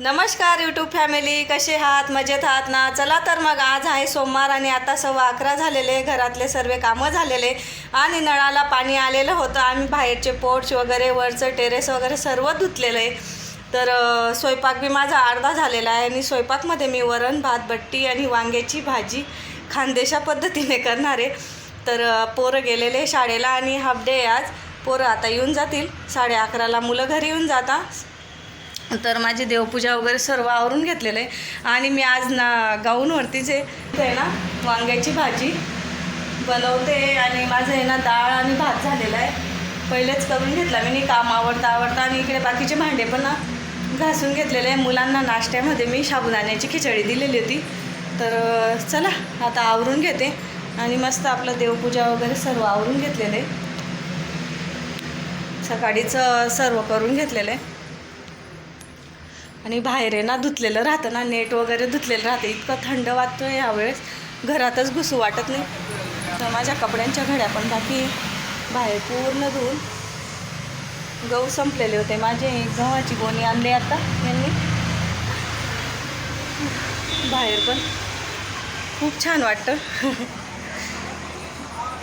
नमस्कार YouTube family कसे आहात? मजेत आहात ना? चला तर मग आज आहे सोमवार आणि आता सव्वा अकरा झालेले घरातले सर्व कामं झालेले आणि नळाला पाणी आलेलं होतं. आम्ही बाहेरचे पोर्च वगैरे वरचं टेरेस वगैरे सर्व धुतलेलं आहे. तर स्वयंपाक बी माझा अर्धा झालेला आहे. आणि स्वयंपाकमध्ये मी वरण भात बट्टी आणि वांग्याची भाजी खानदेशा पद्धतीने करणार आहे. तर पोरं गेलेले शाळेला आणि हाफ डे आज. पोरं आता येऊन जातील. साडे अकराला मुलं घरी येऊन जाता. तर माझी देवपूजा वगैरे सर्व आवरून घेतलेलं आहे. आणि मी आज ना गाऊनवरती आहे ते आहे ना वांग्याची भाजी बनवते आणि माझं आहे ना डाळ आणि भात झालेला आहे. पहिलेच करून घेतला मी काम आवडता आवडता आणि इकडे बाकीचे भांडे पण ना घासून घेतलेले आहे. मुलांना नाश्त्यामध्ये मी साबुदाण्याची खिचडी दिलेली होती. तर चला आता आवरून घेते. आणि मस्त आपलं देवपूजा वगैरे सर्व आवरून घेतलेलं आहे. सकाळीच सर्व करून घेतलेलं आहे. आणि बाहेर आहे ना धुतलेलं राहतं ना नेट वगैरे धुतलेलं राहतं. इतकं थंड वाटतं आहे यावेळेस. घरातच घुसू वाटत नाही. तर माझ्या कपड्यांच्या घड्या पण बाकी बाहेर पूर्ण धुवून गहू संपलेले होते. माझे गव्हाची गोणी आणली आता यांनी. बाहेर पण खूप छान वाटतं.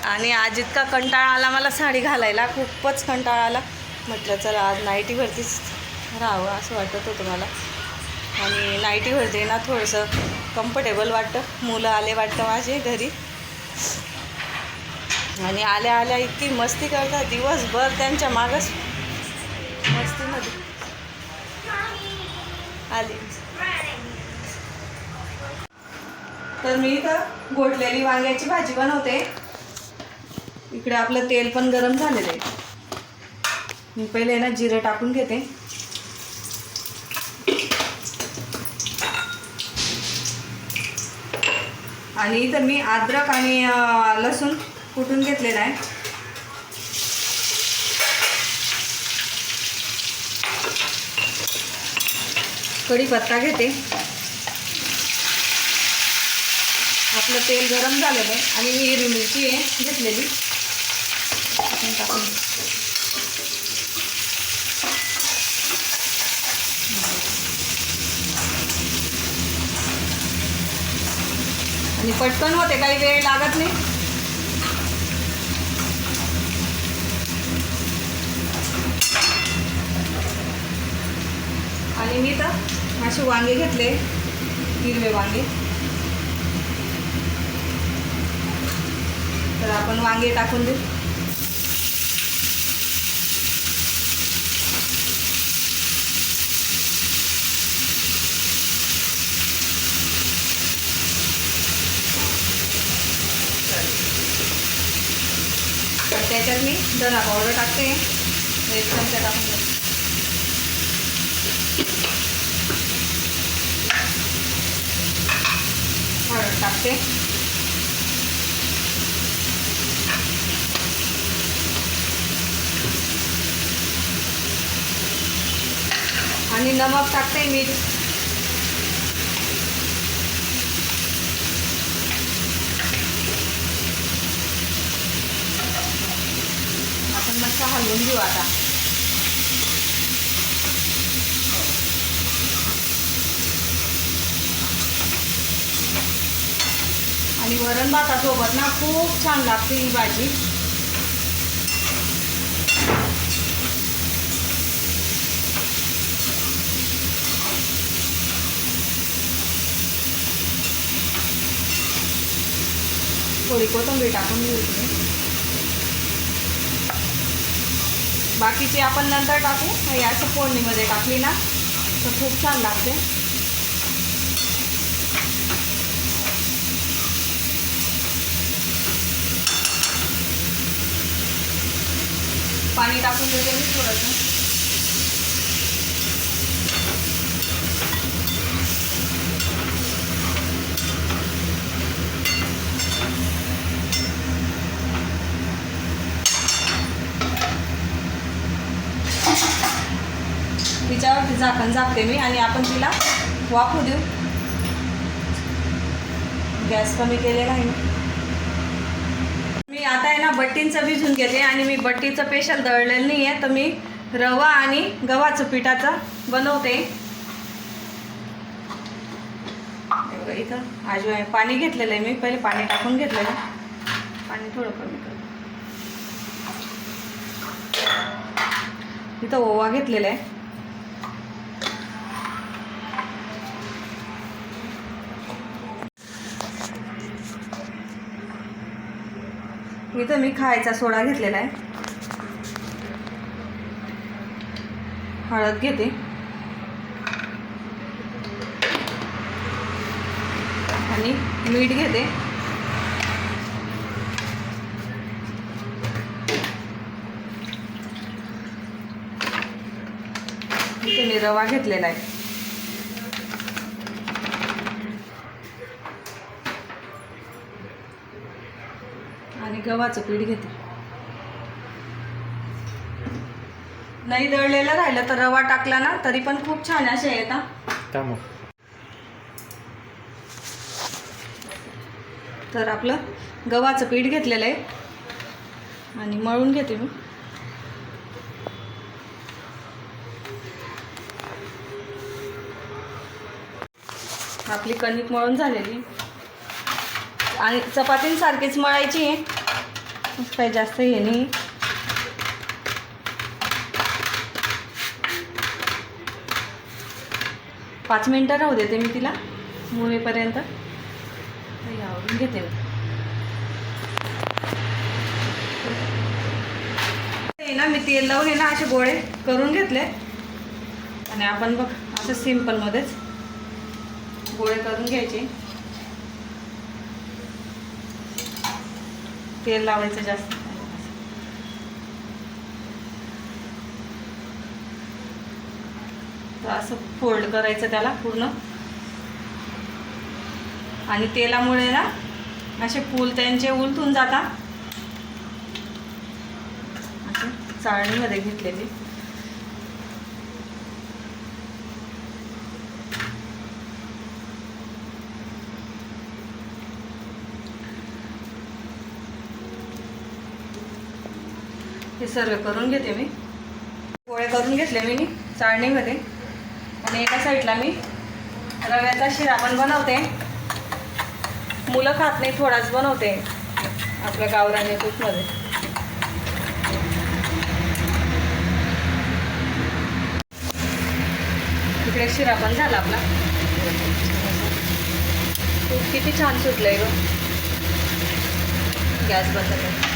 आणि आज इतका कंटाळा आला मला साडी घालायला. खूपच कंटाळा आला. म्हटलं चला आज नाईटीवरतीच राहावं असं वाटत होतं मला. आणि नाईटीवरती ना थोडंसं कम्फर्टेबल वाटतं. मुलं आले वाटतं माझे घरी. आणि आल्या आल्या इतकी मस्ती करतात. दिवसभर त्यांच्या मागच मस्तीमध्ये आली. तर मी इथं गोठलेली वांग्याची भाजी बनवते. इकडे आपलं तेल पण गरम झालेलं आहे. मी पहिले ना जिरं टाकून घेते. आणि इथं मी अद्रक आणि लसूण कुटून घेतलेला आहे. कढीपत्ता घेते. आपलं तेल गरम झालेलं आहे आणि मी हिरवी मिरची आहे घेतलेली. टाकून आणि पटकन होते काही वेळ लागत नाही. आणि मी तर असे वांगे घेतले हिरवे वांगे. तर आपण वांगे टाकून देऊ. त्याच्यात मी धना पावडर टाकते एक चमचा टाकून हळद टाकते आणि नमक टाकते मीठ आपण हलवून घेऊ आता. आणि वरण भातासोबत ना खूप छान लागते ही भाजी. थोडी कोथंबीर टाकून घेऊ बाकीचे आपण नंतर टाकू. हे असं फोडणीमध्ये टाकली ना तर खूप छान लागते. पाणी टाकून देते मी थोडंसं. व्यवस्थित झाकण झाकते मी आणि आपण तिला वाफू देऊ. गॅस कमी केलेला आहे मी. आता आहे ना बट्टींचं भिजून घेते आणि मी बट्टीचं पेशल दळलेलं नाही आहे तर मी रवा आणि गव्हाचं पिठाचं बनवते. इथं आजू पाणी घेतलेलं आहे मी. पहिले पाणी टाकून घेतलेलं आहे. पाणी थोडं कमी कर. इथं ओवा घेतलेला आहे. इथं मी खायचा सोडा घेतलेला आहे. हळद घेते. आणि मीठ घेते. इथे मी रवा घेतलेला आहे. गव्हाचं पीठ घेते. नाही दळलेलं राहिलं तर रवा टाकला ना तरी पण खूप छान असे येतात तर आपलं गव्हाचं पीठ घेतलेलं आहे. आणि मळून घेते मी. आपली कणिक मळून झालेली. आणि चपातींसारखीच मळायची आहे. असं काही जास्त हे नाही. पाच मिनटं राहू देते मी तिला मुळेपर्यंत आवडून घेते मी. ना मी तेल लावून आहे ना असे गोळे करून घेतले. आणि आपण बघ असं सिम्पलमध्येच गोळे करून घ्यायचे. तेल लावायचं जास्त. तर असं फोल्ड करायचं त्याला पूर्ण. आणि तेलामुळे ना असे फूल त्यांचे उलटून जातात. असे चाळणीमध्ये घेतलेले. हे सर्व करून घेते मी. गोळे करून घेतले मी चाळणीमध्ये. आणि एका साईडला मी रव्याचा शिरा पण बनवते. मुलं खात नाही थोडाच बनवते. आपल्या गावराने तूपमध्ये इकडे शिरा पण झाला आपला. तूप किती छान सुटलंय आहे गॅस बंद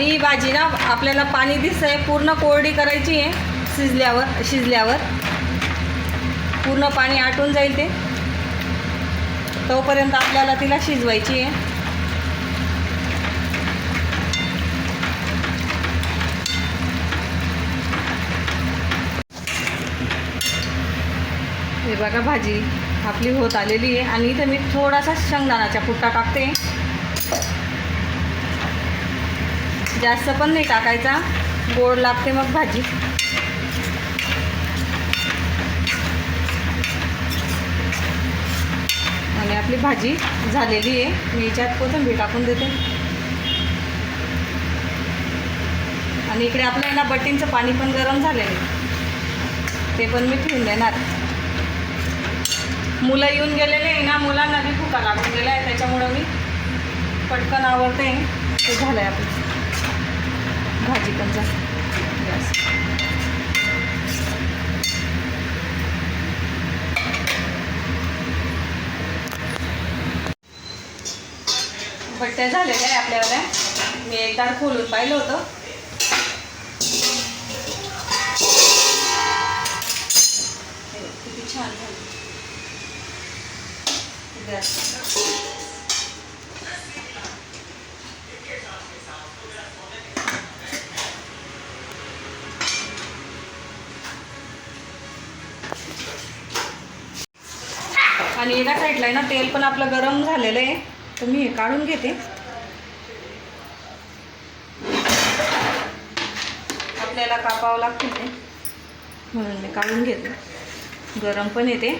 आणि ही भाजी ना आपल्याला पाणी दिसतंय. पूर्ण कोरडी करायची आहे. शिजल्यावर शिजल्यावर. पूर्ण पाणी आटून जाईल ते. तोपर्यंत आपल्याला तिला शिजवायची आहे. हे बघा भाजी आपली होत आलेली आहे. आणि इथं मी थोडासा शेंगदाणाचा पुट्टा टाकते जास्त पण नाही टाकायचा. गोड लागते मग भाजी. आणि आपली भाजी झालेली आहे. मी याच्यात कोथिंबीर टाकून देते. आणि इकडे आपलं आहे ना बटींचं पाणी पण गरम झालेलं आहे. ते पण मी ठेवून देणार. मुलं येऊन गेलेले आहे ना मुलांना बी फुका लागून गेला आहे त्याच्यामुळं मी पटकन आवडते ते झालं आहे आपलं. भाजी पण जा गॅस बट्ट्या झालेल्या आहे आपल्याला मी एकदा खोलून पाहिलं होतं. किती छान झालं. गॅस आणि एका साईडला आहे ना तेल पण आपलं गरम झालेलं आहे. तर मी हे काढून घेते. आपल्याला कापावं लागतं ते. म्हणून मी काढून घेते. गरम पण येते.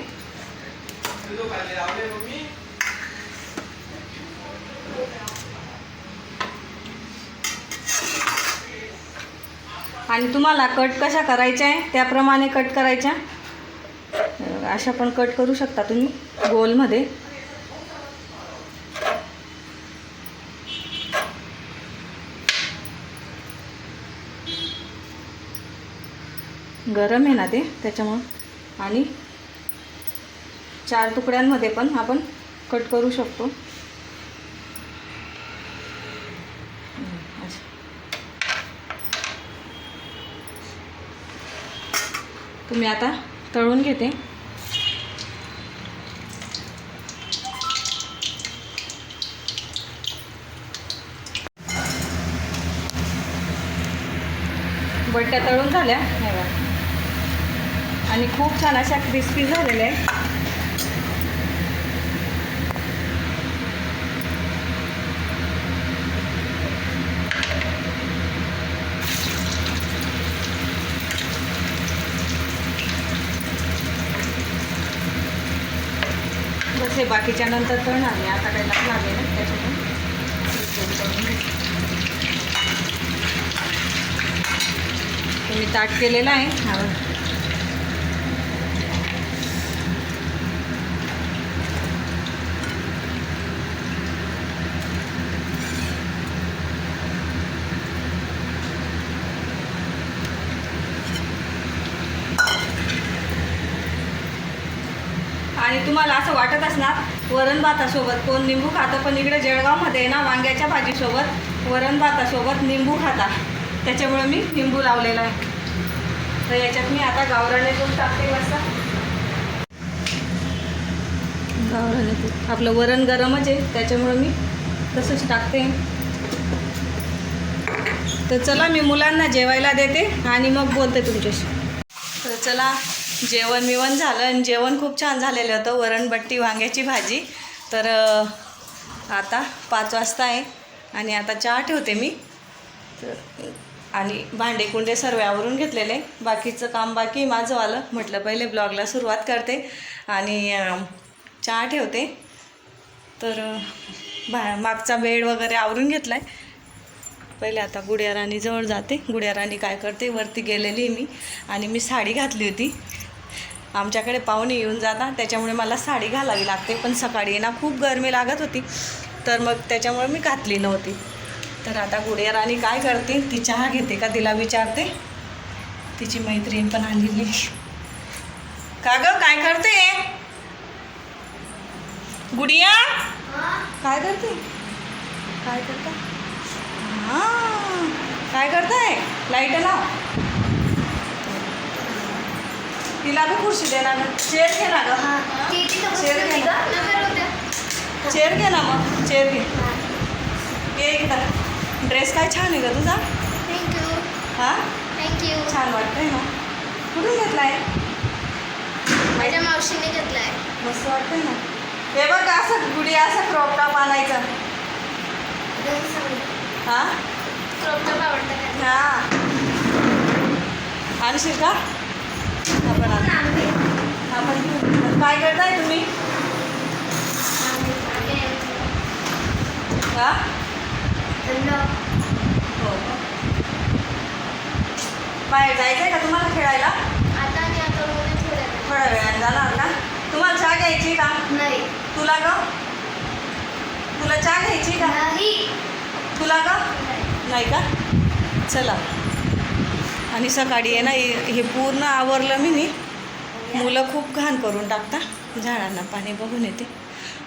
आणि तुम्हाला कट कशा करायच्या आहे? त्याप्रमाणे कट करायच्या. अशा पण कट करू शकता तुम्ही गोलमध्ये. गरम आहे ना ते त्याच्यामुळं. आणि चार तुकड्यांमध्ये पण आपण कट करू शकतो. तुम्ही आता तळून घेते. बट्ट्या तळून झाल्या. हे बघा. आणि खूप छान अशा क्रिस्पी झालेल्या आहे बाकीच्या नंतर तळणार नाही आता काही लागले ना त्याच्यामुळे मी ताट केलेलं आहे. आणि तुम्हाला असं वाटत असणार वरण भातासोबत कोण निंबू खातं पण इकडे जळगावमध्ये ना वांग्याच्या भाजीसोबत वरण भातासोबत निंबू खाता. त्याच्यामुळे मी निंबू लावलेला आहे. तर याच्यात मी आता गावराने तूप टाकते मस्त. गावराने तूप आपलं वरण गरमच आहे त्याच्यामुळं मी तसंच टाकते. तर चला मी मुलांना जेवायला देते आणि मग बोलते तुमच्याशी. तर चला जेवण मिवण झालं आणि जेवण खूप छान झालेलं होतं वरणबट्टी वांग्याची भाजी. तर आता पाच वाजता आहे आणि आता चहा ठेवते मी. तर आणि भांडे कुंडे सर्व आवरून घेतलेले. बाकीचं काम बाकी माझं आलं म्हटलं पहिले ब्लॉगला सुरुवात करते आणि चहा ठेवते. तर भा मागचा बेड वगैरे आवरून घेतला आहे पहिले आता गुडिया राणीजवळ जाते. गुडिया राणी काय करते वरती गेलेली मी. आणि मी साडी घातली होती. आमच्याकडे पाहुणे येऊन जातात. त्याच्यामुळे मला साडी घालावी लागते. पण सकाळी ना खूप गरमी लागत होती. तर मग त्याच्यामुळे मी घातली नव्हती. तर आता गुडिया राणी काय करते ती चहा घेते का? तिला विचारते. तिची मैत्रीण पण आलेली का ग? काय करते? गुडिया काय करते? काय करता? हां. काय करताय लाइट लाव तिला बी खुर्शी देणार ना चेअर घे ना ग. चेअर घे ना. चेअर घे ना मग. चेअर घे. ये इकडं ड्रेस काय छान आहे ग तुझा? हां? छान वाटतंय ना? कुठून घेतलाय? माझ्या मावशीने घेतलाय. मस्त वाटतंय ना? हे बघ असं गुडी असं क्रॉप टॉप आणायचं. हां? क्रॉपटॉप आवडतं का? हां. आणशील का? आपण. आपण. काय करताय तुम्ही? हा? हो. बाहेर जायचं आहे का तुम्हाला खेळायला? आता मध्ये थोड्या वेळाने. थोड्या वेळाने जाणार का तुम्हाला चहा घ्यायची का? नाही. तुला ग? तुला चहा घ्यायची का? नाही. तुला का नाही. का? चला. आणि सकाळी आहे ना हे हे पूर्ण आवरलं मी नी मुलं खूप घाण करून टाकता झाडांना पाणी बघून येते.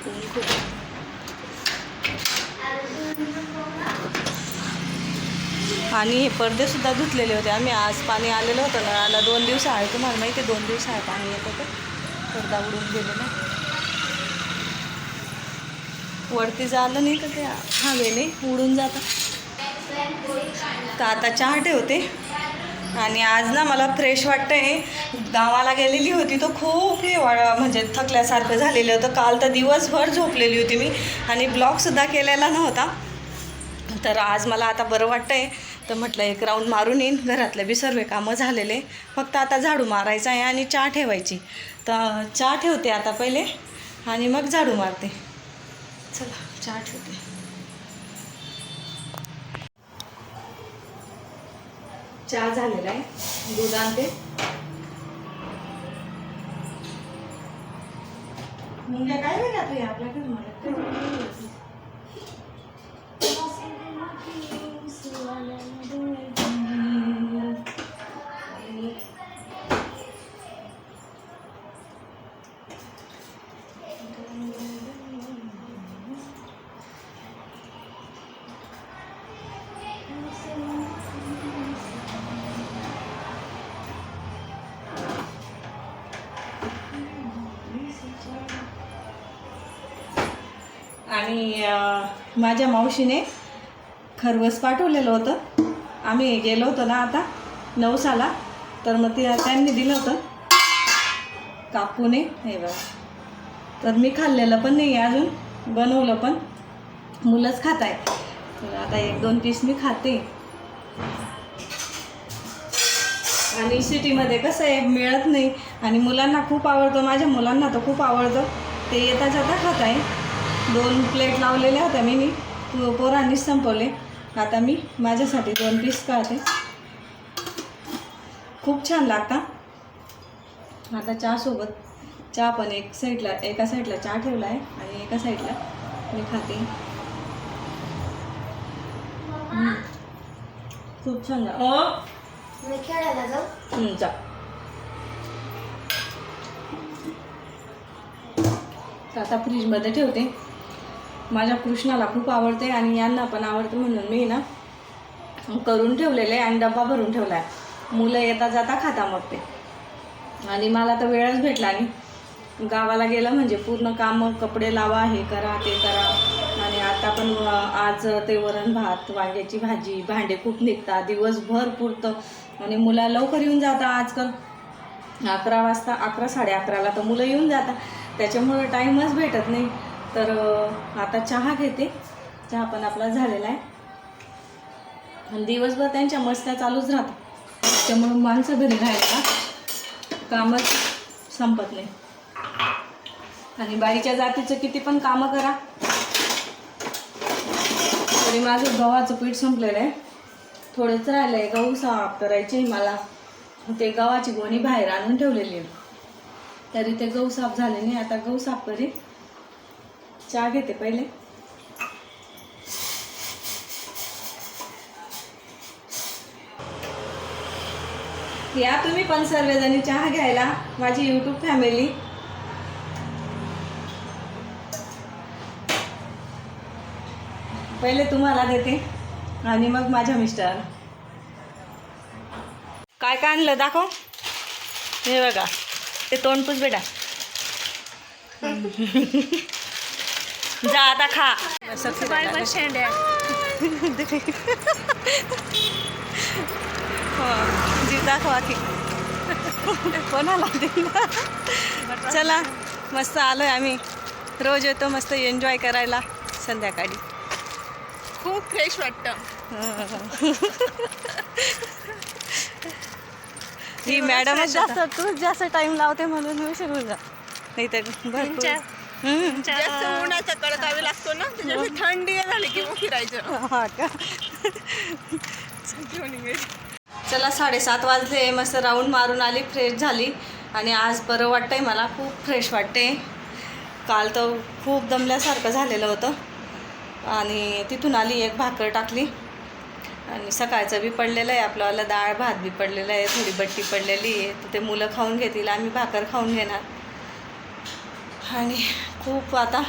खूप. आणि हे पडदेसुद्धा धुतलेले होते. आम्ही आज पाणी आलेलं होतं नळाला दोन दिवस आहे तुम्हाला माहिती आहे दोन दिवस आहे पाणी येत होतं. पडदा उडून गेलेला वरती झालं नाही का ते? हवेने उडून जातं. तर आता चहा ठेवते. आणि आज ना मला फ्रेश वाटतंय. गावाला गेलेली होती तो खूप हे म्हणजे थकल्यासारखं झालेलं होतं. काल तर दिवसभर झोपलेली होती मी. आणि ब्लॉगसुद्धा केलेला नव्हता. तर आज मला आता बरं वाटतं आहे तर म्हटलं एक राऊंड मारून येईन. घरातले बी सर्व कामं झालेले. फक्त आता झाडू मारायचं आहे आणि चहा ठेवायची. तर चहा ठेवते आता पहिले आणि मग झाडू मारते. चला चहा ठेवते. चहा झालेला आहे. दूध आणते. मुंग्या काय वेळ आपल्याकडे मला आणि अं, माझ्या मावशीने खरवस पाठवलेलं होतं. आम्ही गेलो होतो ना आता नवसाला. तर मग ते त्यांनी दिलं होतं. कापूने हे बघा. तर मी खाल्लेलं पण नाही आहे अजून बनवलं पण. मुलंच खात आहे तर आता एक दोन पीस मी खाते. आणि सिटीमध्ये कसं आहे मिळत नाही. आणि मुलांना खूप आवडतं माझ्या मुलांना तर खूप आवडतं. ते येता जाता खात आहे दोन प्लेट लावलेल्या होत्या मी मी. पोरांनीच संपवले. आता मी माझ्यासाठी दोन पीस काढते. खूप छान लागता. आता चहासोबत चहा पण एक साईडला एका साईडला चहा ठेवला आहे आणि एका साईडला मी खाते. खूप छान जाऊ? जा. आता फ्रीजमध्ये ठेवते. माझ्या कृष्णाला खूप आवडते आणि यांना पण आवडते म्हणून मी ना करून ठेवलेले आणि डब्बा भरून ठेवला आहे मुलं येता जाता खाता मग ते. आणि मला तर वेळच भेटला आणि गावाला गेलं म्हणजे पूर्ण कामं कपडे लावा हे करा ते करा. आणि आता पण आज ते वरण भात वांग्याची भाजी भांडे खूप निघतात. दिवसभर पुरतं. आणि मुला लवकर येऊन जातात आजकाल. अकरा वाजता अकरा साडे अकराला तर मुलं येऊन जातात. त्याच्यामुळं टाईमच भेटत नाही. तर आता चहा घेते. चहा पण आपला झालेला आहे. आणि दिवसभर त्यांच्या मस्त्या चालूच राहतात. त्यामुळं माणसं घरी राहायला कामच संपत नाही. आणि बाईच्या जातीचं किती पण कामं करा. तरी माझं गव्हाचं पीठ संपलेलं आहे. थोडंच राहिलं आहे गहू साफ करायचे मला. ते गव्हाची गोणी बाहेर आणून ठेवलेली आहे. तरी ते गहू साफ झाले नाही. आता गहू साफ करीन. चहा घेते पहिले. या तुम्ही पण सर्वजणी चहा घ्यायला माझी यूट्यूब फॅमिली पहिले तुम्हाला देते आणि मग माझ्या मिस्टर. काय काय आणलं दाखव. हे बघा ते तोंडपूस बेटा. जा आता खा. आहे हो, जीव दाखवा की. कोणाला चला मस्त आलोय आम्ही. रोज येतो मस्त एन्जॉय करायला. संध्याकाळी. खूप फ्रेश वाटतं. ही मॅडमच जास्त तूच जास्त टाइम लावते म्हणून मी शिकून जा. नाही तर भरपूर. जास्त उन्हाचा कडकावे लागतो ना त्याच्यामुळे थंडी झाली की मग फिरायचं. हा का? चला साडेसात वाजले. मस्त राऊंड मारून आली फ्रेश झाली. आणि आज बरं वाटतंय मला. खूप फ्रेश वाटते काल तर खूप दमल्यासारखं झालेलं होतं. आणि तिथून आली एक भाकर टाकली. आणि सकाळचं बी पडलेलं आहे आपलं. डाळ भात बी पडलेलं आहे. थोडी बट्टी पडलेली आहे. तर ते मुलं खाऊन घेतील. आम्ही भाकर खाऊन घेणार. आणि खूप आता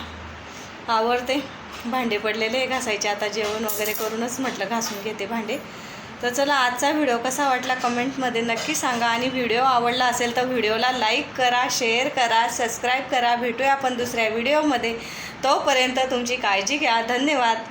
आवडते. भांडे पडलेले आहे घासायचे. आता जेवण वगैरे करूनच म्हटलं घासून घेते भांडे. तर चला आजचा व्हिडिओ कसा वाटला कमेंटमध्ये नक्की सांगा. आणि व्हिडिओ आवडला असेल तर व्हिडिओला लाईक करा शेअर करा सबस्क्राईब करा. भेटूया आपण दुसऱ्या व्हिडिओमध्ये. तोपर्यंत तुमची काळजी घ्या. धन्यवाद.